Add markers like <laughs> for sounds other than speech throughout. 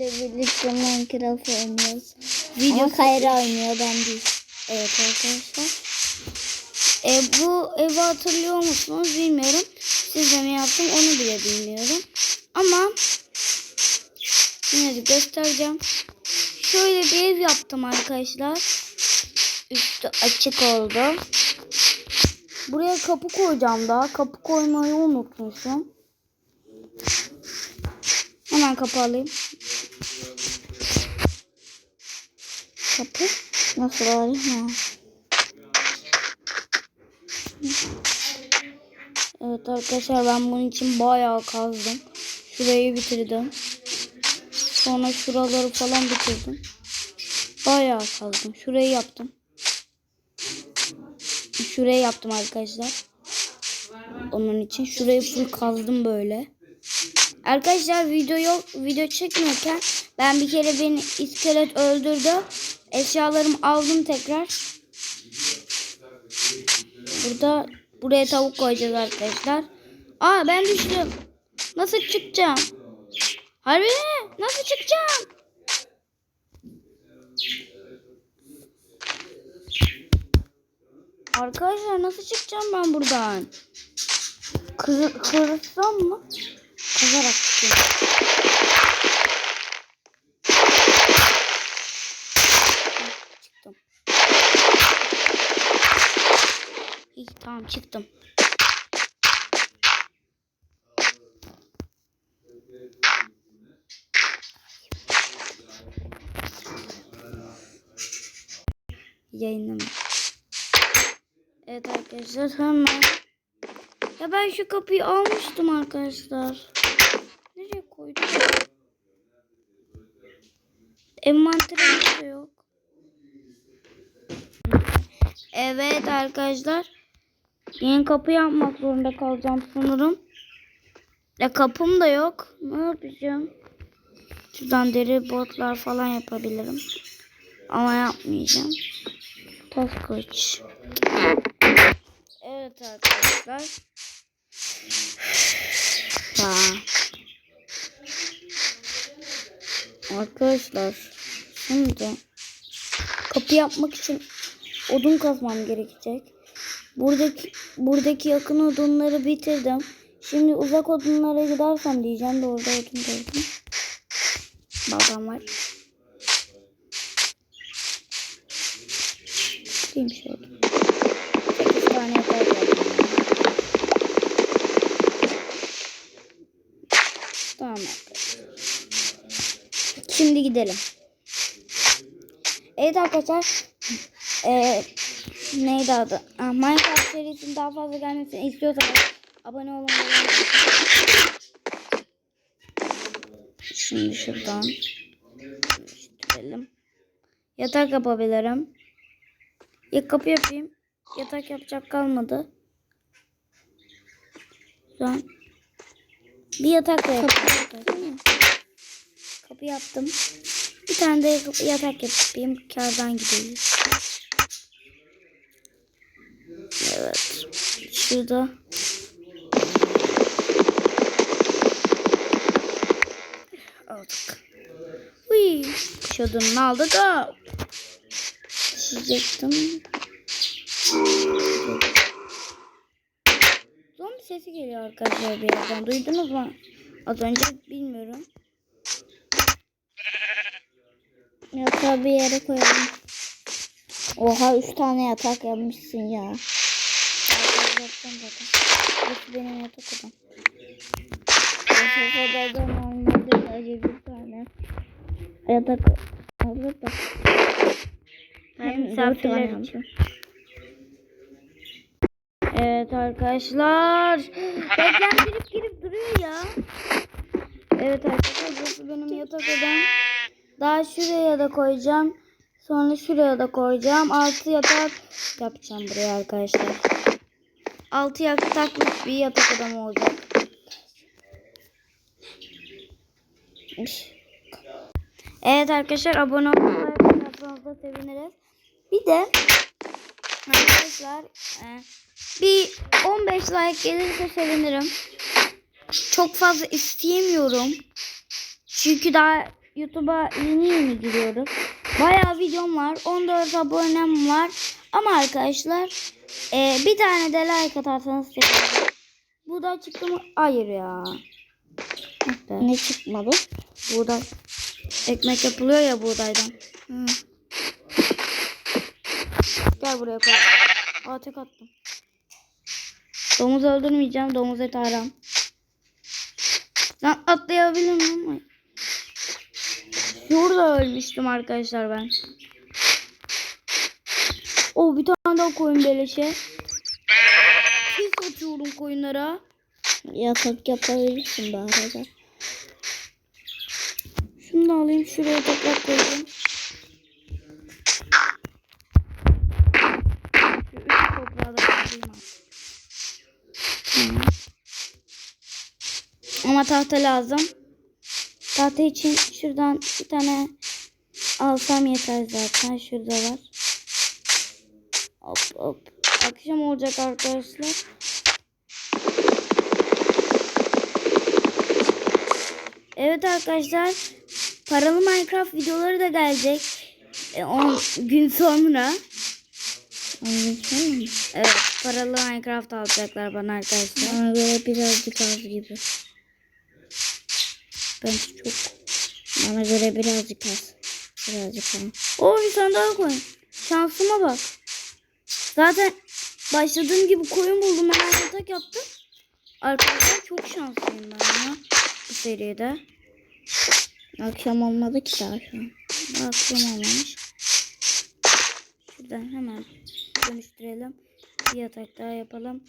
ile birlikte Minecraft oynuyoruz. Video Ama Kayra oynuyor ben değil. Evet arkadaşlar. E, bu evi hatırlıyor musunuz bilmiyorum. Size mi yaptım onu bile bilmiyorum. Ama yine de göstereceğim. Şöyle bir ev yaptım arkadaşlar. Üstü açık oldu. Buraya kapı koyacağım daha. Kapı koymayı unutmuşum. Hemen kapı alayım. Kapı nasıl alayım ya? Evet arkadaşlar ben bunun için bayağı kazdım. Şurayı bitirdim. Sonra şuraları falan bitirdim. Bayağı kazdım. Şurayı yaptım. Şurayı yaptım arkadaşlar. Onun için şurayı full kazdım böyle. Arkadaşlar video yok video çekmiyorken ben bir kere beni iskelet öldürdü. Eşyalarımı aldım tekrar. Burada buraya tavuk koyacağız arkadaşlar. Aa ben düştüm. Nasıl çıkacağım? Harbi mi? Nasıl çıkacağım? Arkadaşlar nasıl çıkacağım ben buradan? Kır, kırsam mı? Kazarak çıkıyorum. İyi tamam çıktım. Yayınlama. Evet arkadaşlar hemen. Ya ben şu kapıyı almıştım arkadaşlar. Nereye koydum? Envanterimde de yok. Evet arkadaşlar. Yeni kapı yapmak zorunda kalacağım sanırım. Ya kapım da yok. Ne yapacağım? Şuradan deri botlar falan yapabilirim. Ama yapmayacağım. Taş kılıç. Evet arkadaşlar. Ha. Arkadaşlar şimdi kapı yapmak için odun kazmam gerekecek. Buradaki buradaki yakın odunları bitirdim. Şimdi uzak odunlara gidersem diyeceğim de orada odun gördüm. Baltam var. Bitireyim şu odunu. 8 tane yapar Tamam. Şimdi gidelim. Evet arkadaşlar. Ee, neydi adı? Ah, Minecraft serisinin daha fazla gelmesini istiyorsanız abone olun. Şimdi şuradan değiştirelim. Yatak yapabilirim. Ya kapı yapayım. Yatak yapacak kalmadı. An bir yatak da yapayım. Kapı yaptım. Bir tane de yatak yapayım. Kardan gideyim. Evet. Şurada. Aldık. Uy. Şadını aldık. Hop. Çizecektim. Zombi sesi geliyor arkadaşlar bir yerden. Duydunuz mu? Az önce bilmiyorum. Yatağı bir yere koyalım. Oha üç tane yatak yapmışsın ya. Yapacaktım zaten. Burası benim yatak odam. Yatak odada normalde sadece bir tane yatak olur da. Ben misafirler için. Evet arkadaşlar. Reklam girip girip duruyor ya. Evet arkadaşlar burası benim yatak odam. Daha şuraya da koyacağım. Sonra şuraya da koyacağım. Altı yatak yapacağım buraya arkadaşlar. Altı yataklık bir yatak odam olacak. Evet arkadaşlar abone olmayı da seviniriz. Bir de arkadaşlar e, bir 15 like gelirse sevinirim. Çok fazla isteyemiyorum. Çünkü daha YouTube'a yeni yeni giriyoruz. Bayağı videom var. 14 abonem var. Ama arkadaşlar e, bir tane de like atarsanız sevinirim. Buğday çıktı mı? Hayır ya. İşte. Ne çıkmadı? Buğday. Ekmek yapılıyor ya buğdaydan. Hı. Gel buraya koy. Aa tek attım. Domuz öldürmeyeceğim. Domuz eti haram. Lan atlayabilir miyim? Ay. Şurada ölmüştüm arkadaşlar ben. O bir tane daha koyun beleşe. Pis atıyorum koyunlara. Yatak yapabilirsin arada. Şunu da alayım şuraya toprak koyayım. Ama tahta lazım. Tahta için şuradan bir tane alsam yeter zaten. Şurada var. Hop hop. Akşam olacak arkadaşlar. Evet arkadaşlar. Paralı Minecraft videoları da gelecek. 10 gün sonra. Evet paralı Minecraft alacaklar bana arkadaşlar. Bana göre birazcık az gibi. Ben çok. Bana göre birazcık az. Birazcık az. Oo bir tane daha koyun. Şansıma bak. Zaten başladığım gibi koyun buldum. Hemen yatak yaptım. Arkadaşlar çok şanslıyım ben ya. Bu seride. Akşam olmadı ki daha şu an. Akşam olmamış. Şuradan hemen dönüştürelim. Bir yatak daha yapalım.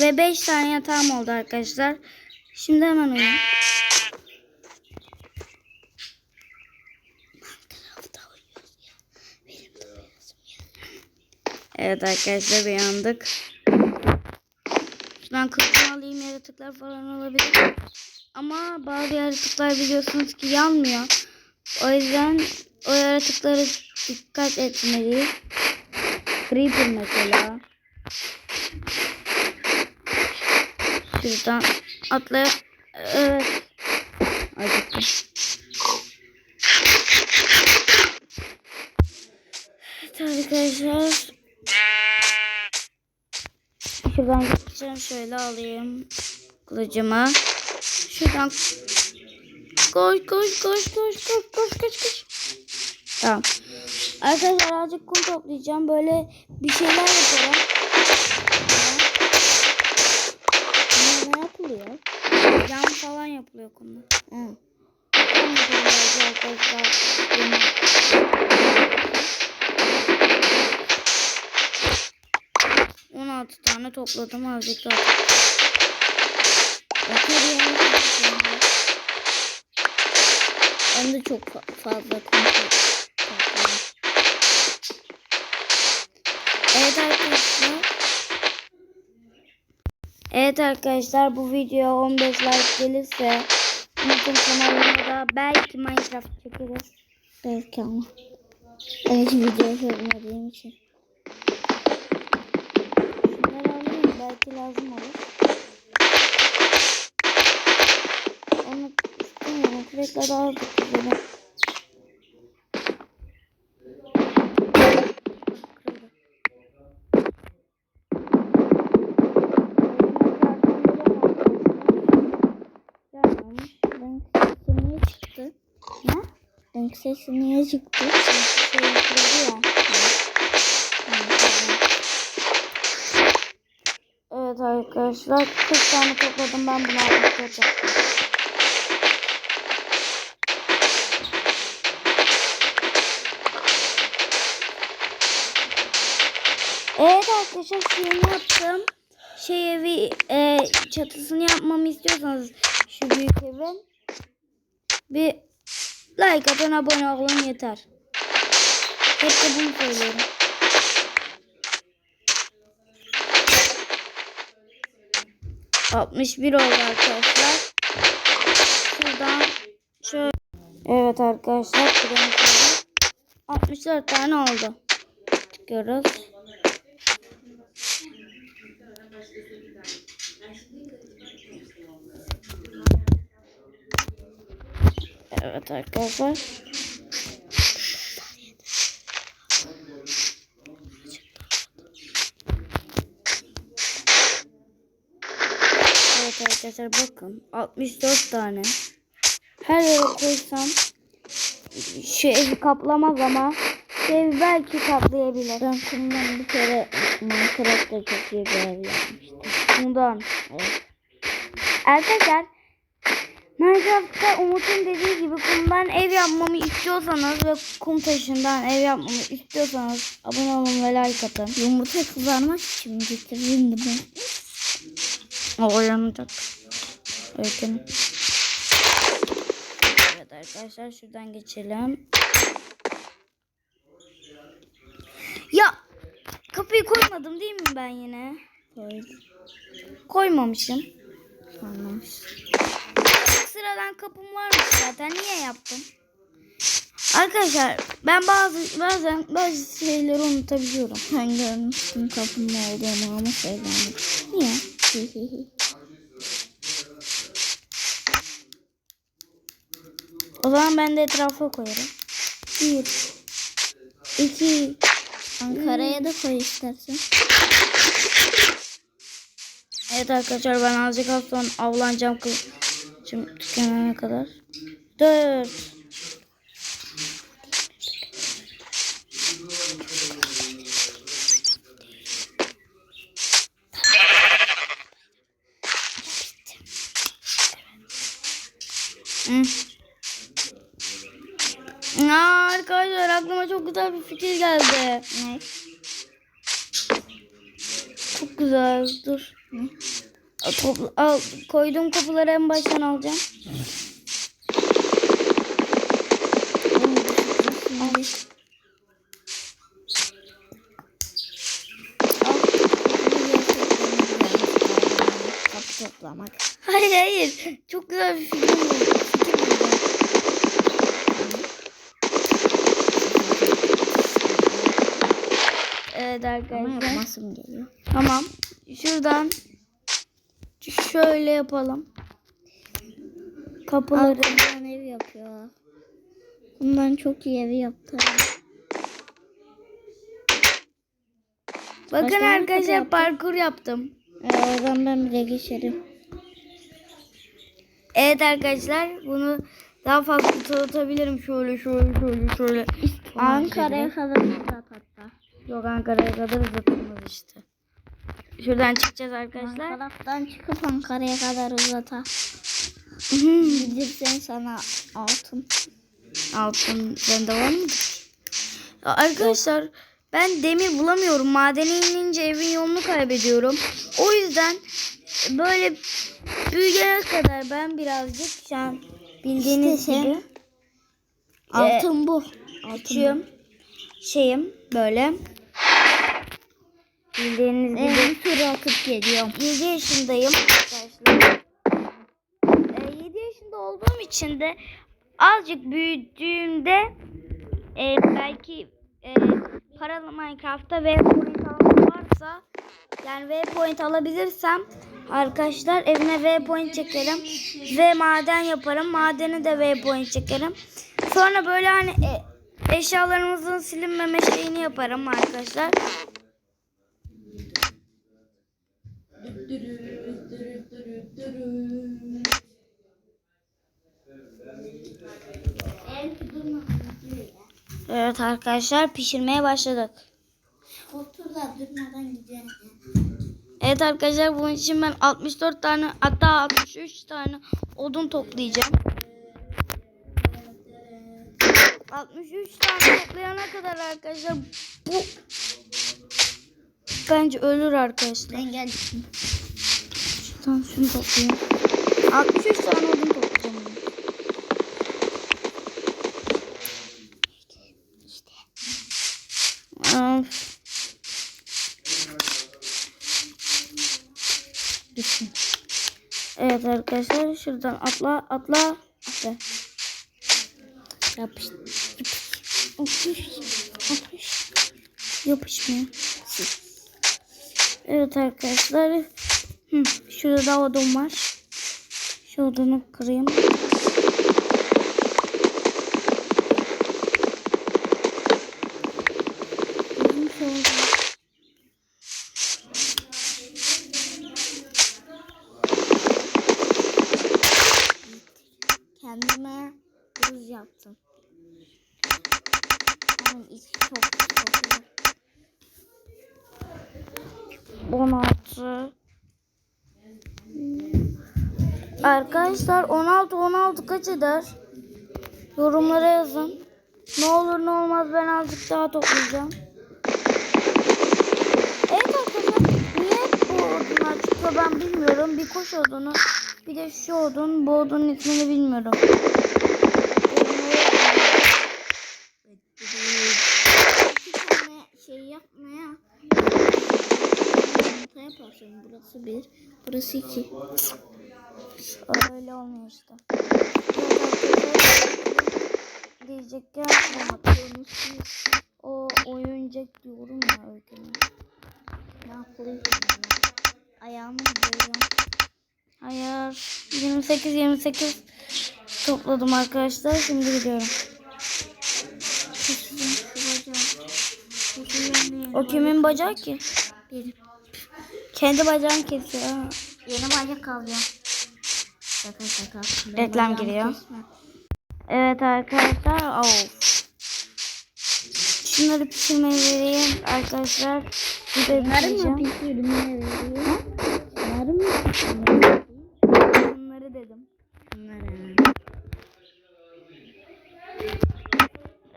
Ve 5 tane yatağım oldu arkadaşlar. Şimdi hemen uyuyayım. Evet arkadaşlar uyandık. Şuradan kılıcımı alayım yaratıklar falan olabilir. Ama bazı yaratıklar biliyorsunuz ki yanmıyor. O yüzden o yaratıklara dikkat etmeliyiz. Creeper mesela. Şuradan atlayıp evet. Acıktım. Evet arkadaşlar. Şuradan gideceğim şöyle alayım kılıcımı. Şuradan koş koş koş koş koş koş koş koş. Tamam. Arkadaşlar azıcık kum toplayacağım. Böyle bir şeyler yapacağım. oluyor. Cam falan yapılıyor kumda. Hı. On altı tane topladım azıcık daha. Hem de çok fazla kumda. Evet arkadaşlar bu video 15 like gelirse YouTube kanalımda belki Minecraft çekeriz. Belki ama. Hiç video görmediğim için. Şunları alayım belki lazım olur. Onu istemiyorum. Sürekli daha. Gelmemiş. Sesi niye çıktı? Evet arkadaşlar 40 tane topladım ben bunu 64 yaptım. Evet arkadaşlar şeyini yaptım. Şey evi e, çatısını yapmamı istiyorsanız şu büyük evin bir like atın abone olun yeter. Hep de bunu söylüyorum. Altmış bir oldu arkadaşlar. Şuradan şöyle. Evet arkadaşlar. Şuradan şöyle. 64 tane oldu. Çıkıyoruz. Evet arkadaşlar. Evet arkadaşlar bakın 64 tane. Her yere koysam şu evi kaplamaz ama evi belki kaplayabilir. Ben kumdan bir kere Minecraft'ta çok iyi bir ev yapmıştım. Bundan. Evet. Arkadaşlar Minecraft'ta Umut'un dediği gibi kumdan ev yapmamı istiyorsanız ve kum taşından ev yapmamı istiyorsanız abone olun ve like atın. Yumurta kızarmak için getirdim de ben. O yanacak. Öykünün. Evet arkadaşlar şuradan geçelim. Ya kapıyı koymadım değil mi ben yine? Koydum. Koymamışım. Anlamış. Sıradan kapım varmış zaten. Niye yaptım? Arkadaşlar ben bazı bazen bazı şeyleri unutabiliyorum. <laughs> Ben görmüştüm kapının olduğunu ama söylemedim. Niye? <laughs> O zaman ben de etrafa koyarım. Bir, iki, Ankara'ya da koy istersen. Evet arkadaşlar ben azıcık az sonra avlanacağım. Şimdi tükenene kadar. Dört. Hı. Aa, arkadaşlar aklıma çok güzel bir fikir geldi. Ne? Çok güzel. Dur. Ne? Al, topla- al, koyduğum kapıları en baştan alacağım. Kapı toplamak. Hayır hayır. Çok güzel bir fikir buldum. Evet Ama arkadaşlar. yapmasım geliyor. Tamam. Şuradan şöyle yapalım. Kapıları. Bundan ev yapıyor. Bundan çok iyi evi yaptı. Bakın kapı arkadaşlar parkur yaptım. Ee, oradan ben bile geçerim. Evet arkadaşlar bunu daha fazla tanıtabilirim. Şöyle şöyle şöyle şöyle. Ankara'ya kadar uzat hatta. Yok Ankara'ya kadar uzatılmaz işte. Şuradan çıkacağız arkadaşlar. Minecraft'tan çıkıp Ankara'ya kadar uzata. Gidipsen sana altın. Altın bende var mı? Arkadaşlar ben demir bulamıyorum. Madene inince evin yolunu kaybediyorum. O yüzden böyle büyüyene kadar ben birazcık şu an bildiğiniz İşte gibi Altın bu. küçüğüm. Şeyim böyle. Bildiğiniz gibi Ben tur atıp geliyorum. 7 yaşındayım arkadaşlar. Ee, 7 yaşında olduğum için de azıcık büyüdüğümde e, belki e, paralı Minecraft'ta waypoint alan varsa yani waypoint alabilirsem arkadaşlar evime waypoint çekerim ve maden yaparım. Madeni de waypoint çekerim. Sonra böyle hani e, eşyalarımızın silinmeme şeyini yaparım arkadaşlar. Evet arkadaşlar pişirmeye başladık. Otur da durmadan gidelim. Evet arkadaşlar bunun için ben 64 tane hatta 63 tane odun toplayacağım. 63 tane toplayana kadar arkadaşlar bu bence ölür arkadaşlar. Ben geldim. Şuradan şunu toplayayım. 63 tane odun toplayacağım. ben. Of. Düşün. Evet arkadaşlar şuradan atla atla atla. Yapıştı. Yapış. Yapış. Yapışmıyor. Evet arkadaşlar. Hı, şurada da odun var. Şu odunu kırayım. 16 Arkadaşlar 16 16 kaç eder? Yorumlara yazın. Ne olur ne olmaz ben azıcık daha toplayacağım. Evet arkadaşlar niye bu odunlar çıkıyor ben bilmiyorum. Bir kuş odunu bir de şu odun bu odunun ismini bilmiyorum. Şey yaparsın. Burası bir. Burası iki. Öyle olmuyor işte. Arkadaşlar, Diyecekken unutmuşuz. O oyuncak diyorum ya öykünün. Ne yapayım? Ayağımı gidiyorum. Hayır. 28 28 topladım arkadaşlar. Şimdi gidiyorum. O kimin bacağı ki? Benim. Kendi bacağını kesiyor. Yeni bacak alacağım. Şaka şaka. Benim Reklam giriyor. Evet arkadaşlar. Of. Şunları pişirmeye vereyim arkadaşlar. Bunları mı ne veriyor? Bunları mı pişirdim? Bunları dedim. Bunları.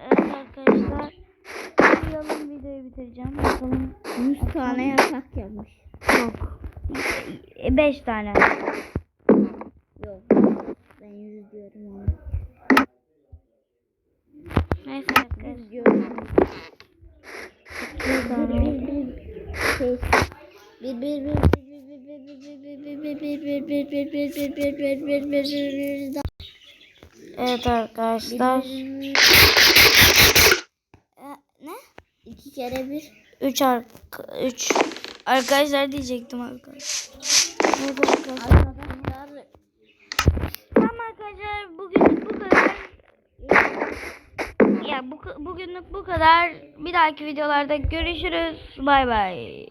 Evet arkadaşlar. Uyuyalım videoyu bitireceğim. Bakalım. 100 tane yatak yapmış. Yok. 5 tane izliyorum onu. Neyse arkadaşlar. Evet arkadaşlar. Ee, ne? İki kere bir. Üç ar üç. Arkadaşlar diyecektim arkadaşlar. Evet arkadaşlar arkadaşlar bugün bu kadar. Ya bu bugünlük bu kadar. Bir dahaki videolarda görüşürüz. Bay bay.